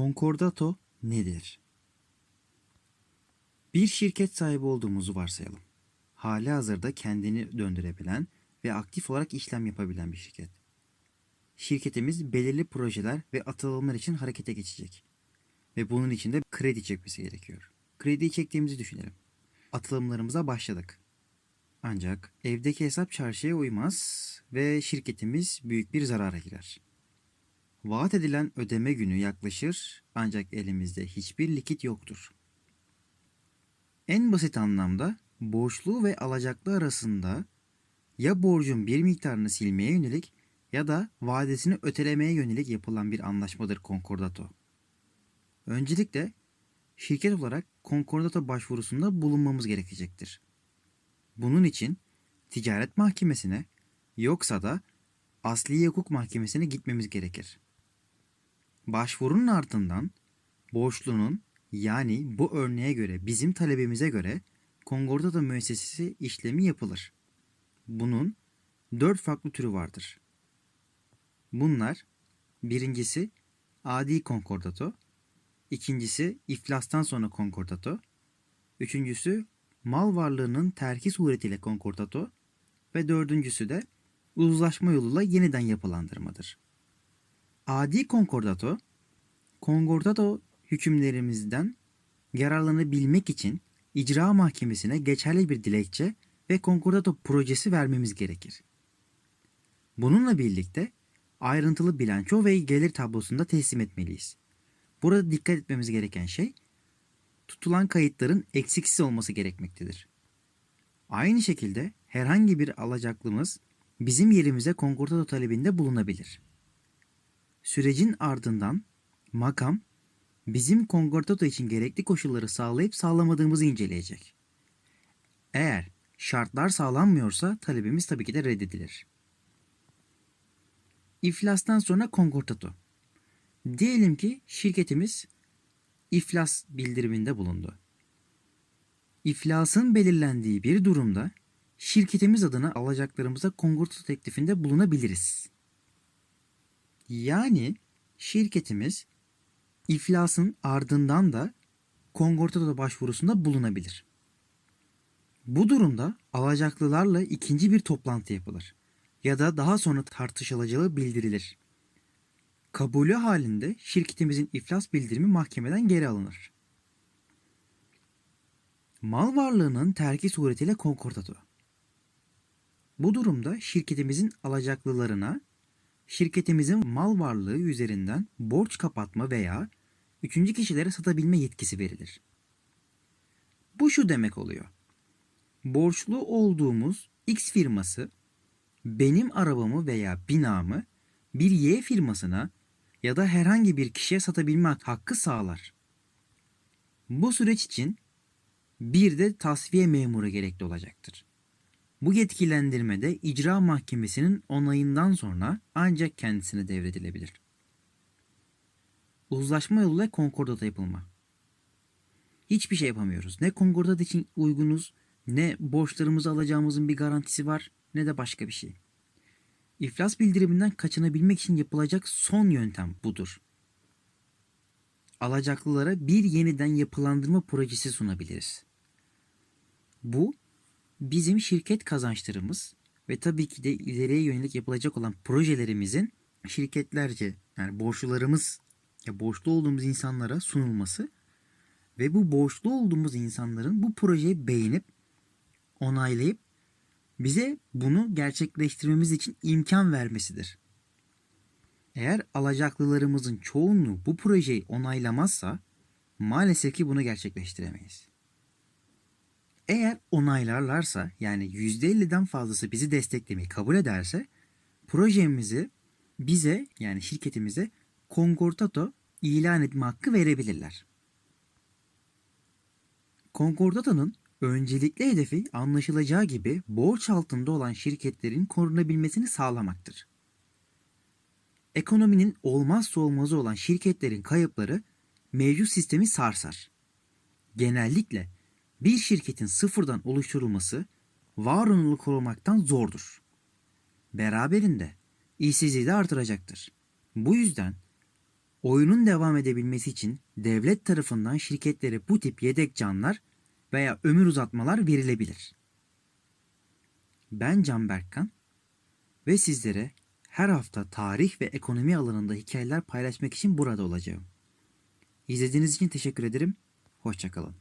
Konkordato nedir? Bir şirket sahibi olduğumuzu varsayalım. Hali hazırda kendini döndürebilen ve aktif olarak işlem yapabilen bir şirket. Şirketimiz belirli projeler ve atılımlar için harekete geçecek. Ve bunun için de kredi çekmesi gerekiyor. Krediyi çektiğimizi düşünelim. Atılımlarımıza başladık. Ancak evdeki hesap çarşıya uymaz ve şirketimiz büyük bir zarara girer. Vaat edilen ödeme günü yaklaşır ancak elimizde hiçbir likit yoktur. En basit anlamda borçlu ve alacaklı arasında ya borcun bir miktarını silmeye yönelik ya da vadesini ötelemeye yönelik yapılan bir anlaşmadır konkordato. Öncelikle şirket olarak konkordato başvurusunda bulunmamız gerekecektir. Bunun için ticaret mahkemesine yoksa da asli hukuk mahkemesine gitmemiz gerekir. Başvurunun ardından borçlunun yani bu örneğe göre bizim talebimize göre konkordato müessesesi işlemi yapılır. Bunun dört farklı türü vardır. Bunlar birincisi adi konkordato, ikincisi iflastan sonra konkordato, üçüncüsü mal varlığının terki suretiyle konkordato ve dördüncüsü de uzlaşma yoluyla yeniden yapılandırmadır. Adi konkordato, konkordato hükümlerimizden yararlanabilmek için icra mahkemesine geçerli bir dilekçe ve konkordato projesi vermemiz gerekir. Bununla birlikte ayrıntılı bilanço ve gelir tablosunda teslim etmeliyiz. Burada dikkat etmemiz gereken şey tutulan kayıtların eksiksiz olması gerekmektedir. Aynı şekilde herhangi bir alacaklımız bizim yerimize konkordato talebinde bulunabilir. Sürecin ardından makam bizim konkordato için gerekli koşulları sağlayıp sağlamadığımızı inceleyecek. Eğer şartlar sağlanmıyorsa talebimiz tabii ki de reddedilir. İflastan sonra konkordato. Diyelim ki şirketimiz iflas bildiriminde bulundu. İflasın belirlendiği bir durumda şirketimiz adına alacaklarımıza konkordato teklifinde bulunabiliriz. Yani şirketimiz iflasın ardından da konkordato başvurusunda bulunabilir. Bu durumda alacaklılarla ikinci bir toplantı yapılır ya da daha sonra tartışılacağı bildirilir. Kabulü halinde şirketimizin iflas bildirimi mahkemeden geri alınır. Mal varlığının terki suretiyle konkordato. Bu durumda şirketimizin alacaklılarına şirketimizin mal varlığı üzerinden borç kapatma veya üçüncü kişilere satabilme yetkisi verilir. Bu şu demek oluyor. Borçlu olduğumuz X firması benim arabamı veya binamı bir Y firmasına ya da herhangi bir kişiye satabilme hakkı sağlar. Bu süreç için bir de tasfiye memuru gerekli olacaktır. Bu yetkilendirme de icra mahkemesinin onayından sonra ancak kendisine devredilebilir. Uzlaşma yoluyla konkordata yapılma. Hiçbir şey yapamıyoruz. Ne konkordat için uygunuz, ne borçlarımızı alacağımızın bir garantisi var, ne de başka bir şey. İflas bildiriminden kaçınabilmek için yapılacak son yöntem budur. Alacaklılara bir yeniden yapılandırma projesi sunabiliriz. Bu bizim şirket kazançlarımız ve tabii ki de ileriye yönelik yapılacak olan projelerimizin şirketlerce yani borçlularımız ya borçlu olduğumuz insanlara sunulması ve bu borçlu olduğumuz insanların bu projeyi beğenip onaylayıp bize bunu gerçekleştirmemiz için imkan vermesidir. Eğer alacaklılarımızın çoğunluğu bu projeyi onaylamazsa maalesef ki bunu gerçekleştiremeyiz. Eğer onaylarlarsa yani %50'den fazlası bizi desteklemeyi kabul ederse projemizi bize yani şirketimize konkordato ilan etme hakkı verebilirler. Konkordato'nun öncelikli hedefi anlaşılacağı gibi borç altında olan şirketlerin korunabilmesini sağlamaktır. Ekonominin olmazsa olmazı olan şirketlerin kayıpları mevcut sistemi sarsar. Genellikle bir şirketin sıfırdan oluşturulması var olanı korumaktan zordur. Beraberinde işsizliği de artıracaktır. Bu yüzden Oyunun devam edebilmesi için devlet tarafından şirketlere bu tip yedek canlar veya ömür uzatmalar verilebilir. Ben Can Berkkan ve sizlere her hafta tarih ve ekonomi alanında hikayeler paylaşmak için burada olacağım. İzlediğiniz için teşekkür ederim. Hoşçakalın.